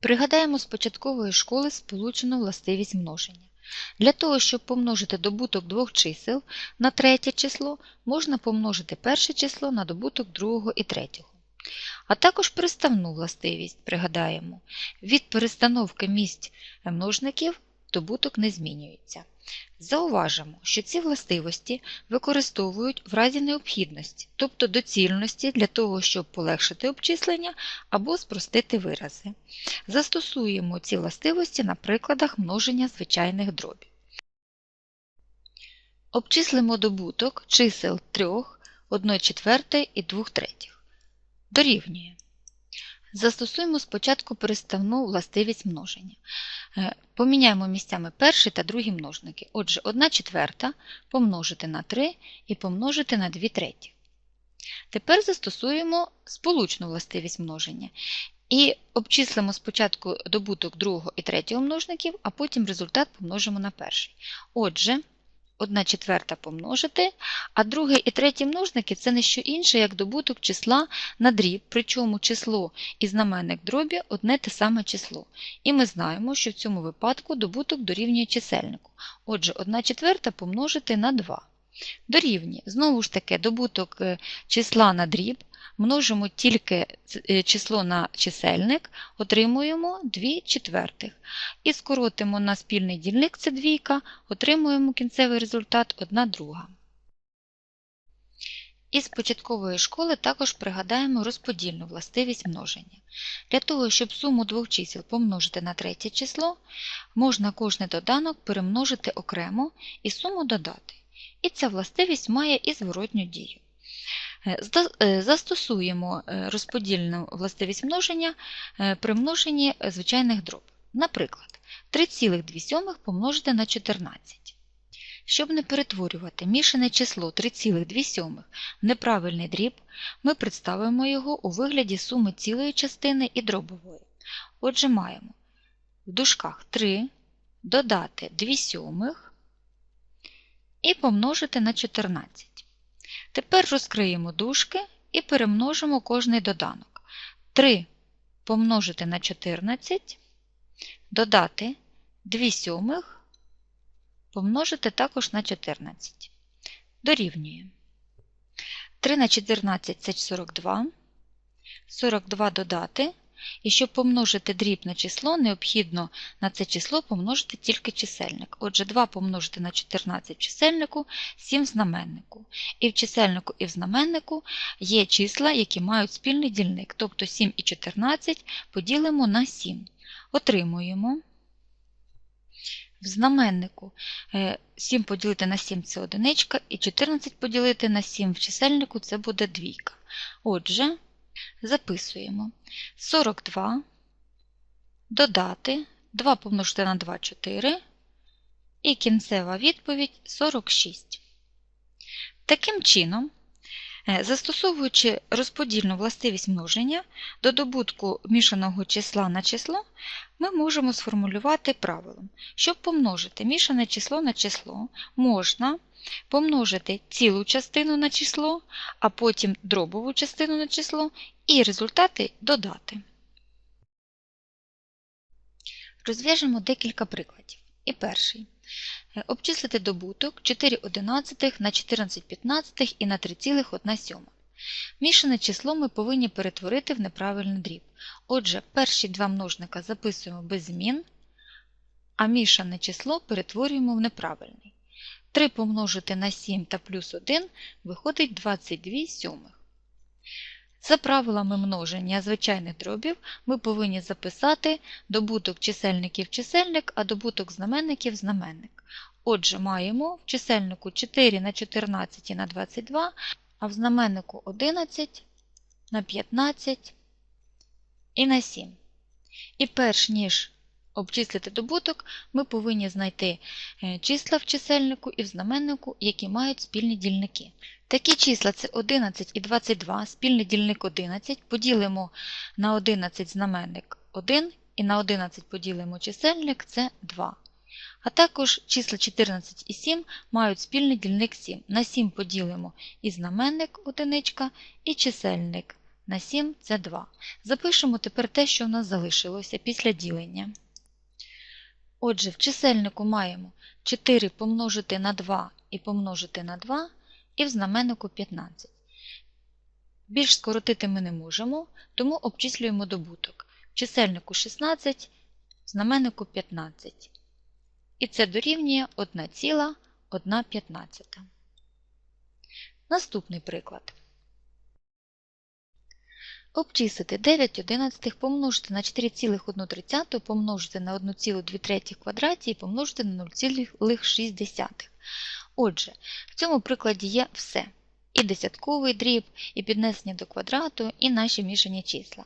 Пригадаємо з початкової школи сполучену властивість множення. Для того, щоб помножити добуток двох чисел на третє число, можна помножити перше число на добуток другого і третього. А також переставну властивість, пригадаємо, від перестановки місць множників добуток не змінюється. Зауважимо, що ці властивості використовують в разі необхідності, тобто доцільності для того, щоб полегшити обчислення або спростити вирази. Застосуємо ці властивості на прикладах множення звичайних дробів. Обчислимо добуток чисел 3, 1 четвертої і 2 третіх. Дорівнює. Застосуємо спочатку переставну властивість множення. Е, Поміняємо місцями перший та другий множники. Отже, 1 четверта помножити на 3 і помножити на 2 треті. Тепер застосуємо сполучну властивість множення. І обчислимо спочатку добуток другого і третього множників, а потім результат помножимо на перший. Отже, 1 четверта помножити, а другий і третій множники це не що інше, як добуток числа на дріб, причому число і знаменник дробі одне те саме число. І ми знаємо, що в цьому випадку добуток дорівнює чисельнику. Отже, 1 четверта помножити на 2. Дорівнює, знову ж таки, добуток е, числа на дріб, множимо тільки е, число на чисельник, отримуємо 2 четвертих. І скоротимо на спільний дільник, це двійка, отримуємо кінцевий результат 1 друга. Із початкової школи також пригадаємо розподільну властивість множення. Для того, щоб суму двох чисел помножити на третє число, можна кожний доданок перемножити окремо і суму додати. І ця властивість має і зворотню дію. Застосуємо розподільну властивість множення при множенні звичайних дроб. Наприклад, 3,2 помножити на 14. Щоб не перетворювати мішане число 3,2 в неправильний дріб, ми представимо його у вигляді суми цілої частини і дробової. Отже, маємо в дужках 3 додати 2 сьомих і помножити на 14. Тепер розкриємо дужки і перемножимо кожний доданок. 3 помножити на 14, додати 2 сьомих, помножити також на 14. Дорівнює. 3 на 14 це 42. 42 додати. І щоб помножити дріб на число, необхідно на це число помножити тільки чисельник. Отже, 2 помножити на 14 в чисельнику, 7 в знаменнику. І в чисельнику і в знаменнику є числа, які мають спільний дільник, тобто 7 і 14 поділимо на 7. Отримуємо в знаменнику 7 поділити на 7 це одиничка, і 14 поділити на 7 в чисельнику це буде двійка. Отже, записуємо 42, додати 2 помножити на 2 4, і кінцева відповідь 46. Таким чином, застосовуючи розподільну властивість множення до добутку мішаного числа на число, ми можемо сформулювати правилом. Щоб помножити мішане число на число, можна помножити цілу частину на число, а потім дробову частину на число і результати додати. Розв'яжемо декілька прикладів. І перший. Обчислити добуток 4 одинадцятих на 14 п'ятнадцятих і на 3,1 Мішане число ми повинні перетворити в неправильний дріб. Отже, перші два множника записуємо без змін, а мішане число перетворюємо в неправильний. 3 помножити на 7 та плюс 1 виходить 22 сьомих. За правилами множення звичайних дробів ми повинні записати добуток чисельників чисельник, а добуток знаменників знаменник. Отже, маємо в чисельнику 4 на 14 і на 22, а в знаменнику 11 на 15 і на 7. І перш ніж обчислити добуток, ми повинні знайти числа в чисельнику і в знаменнику, які мають спільні дільники. Такі числа це 11 і 22, спільний дільник 11, поділимо на 11 знаменник 1 і на 11 поділимо чисельник це 2. А також числа 14 і 7 мають спільний дільник 7. На 7 поділимо і знаменник 1, і чисельник на 7 це 2. Запишемо тепер те, що в нас залишилося після ділення. Отже, в чисельнику маємо 4 помножити на 2 і помножити на 2, і в знаменнику 15. Більш скоротити ми не можемо, тому обчислюємо добуток. В чисельнику 16, в знаменнику 15. І це дорівнює 1,115. Наступний приклад. Обчислити 9 одинадцятих помножити на 4,1 помножити на 1,2 квадраті і помножити на 0,6. Отже, в цьому прикладі є все. І десятковий дріб, і піднесення до квадрату, і наші мішані числа.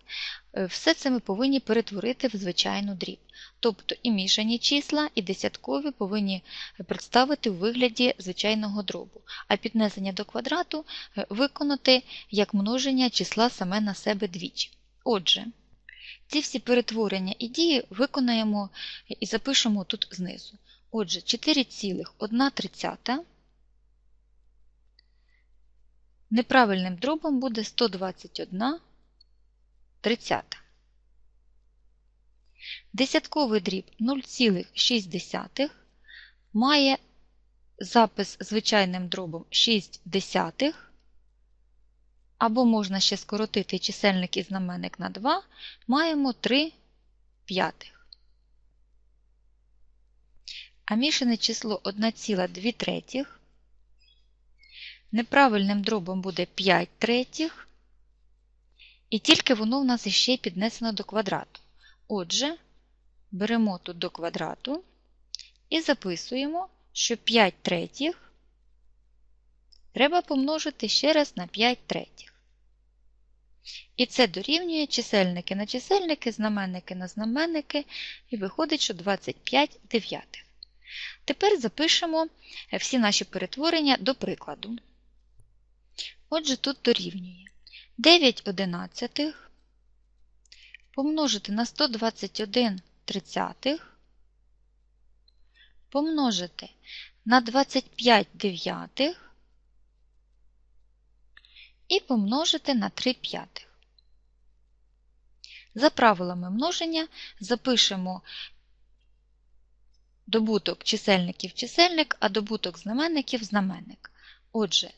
Е, все це ми повинні перетворити в звичайну дріб. Тобто і мішані числа, і десяткові повинні представити у вигляді звичайного дробу, а піднесення до квадрату е, виконати як множення числа саме на себе двічі. Отже, ці всі перетворення і дії виконаємо і запишемо тут знизу. Отже, 4,1 неправильним дробом буде 121 тридцята. Десятковий дріб 0,6 має запис звичайним дробом 6 десятих, або можна ще скоротити чисельник і знаменник на 2, маємо 3 п'ятих. А мішане число 1,2 третіх. Неправильним дробом буде 5 третіх, і тільки воно в нас іще піднесено до квадрату. Отже, беремо тут до квадрату і записуємо, що 5 третіх треба помножити ще раз на 5 третіх. І це дорівнює чисельники на чисельники, знаменники на знаменники, і виходить, що 25 дев'ятих. Тепер запишемо всі наші перетворення до прикладу. Отже, тут дорівнює 9 одинадцятих помножити на 121 тридцятих, помножити на 25 дев'ятих і помножити на 3 п'ятих. За правилами множення запишемо добуток чисельників чисельник, а добуток знаменників знаменник. Отже,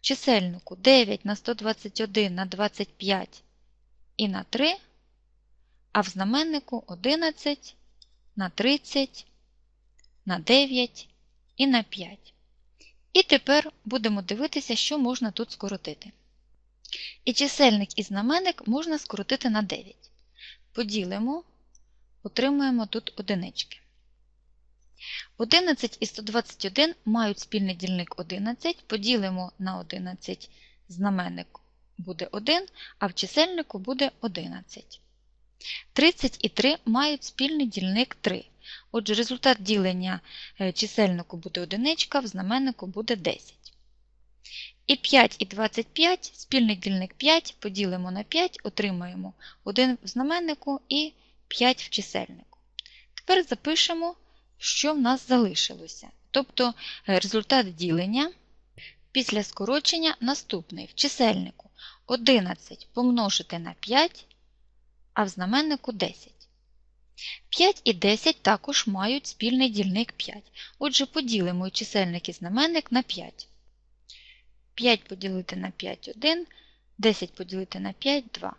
чисельнику 9 на 121 на 25 і на 3 а в знаменнику 11 на 30, на 9 і на 5. І тепер будемо дивитися, що можна тут скоротити. І чисельник і знаменник можна скоротити на 9. Поділимо, отримуємо тут одинички. 11 і 121 мають спільний дільник 11, поділимо на 11 знаменник буде 1, а в чисельнику буде 11. 30 і 3 мають спільний дільник 3. Отже, результат ділення е, чисельнику буде одиничка, в знаменнику буде 10. І 5 і 25 спільний дільник 5 поділимо на 5, отримаємо 1 в знаменнику і 5 в чисельнику. Тепер запишемо, що в нас залишилося. Тобто е, результат ділення після скорочення наступний в чисельнику 11 помножити на 5 а в знаменнику 10. 5 і 10 також мають спільний дільник 5. Отже, поділимо чисельник і знаменник на 5. 5 поділити на 5 1, 10 поділити на 5 2.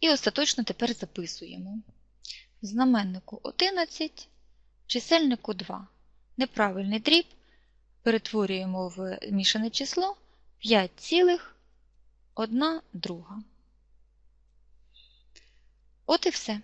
І остаточно тепер записуємо. В знаменнику 11, в чисельнику 2. Неправильний дріб перетворюємо в мішане число 5,1 друга. От і все.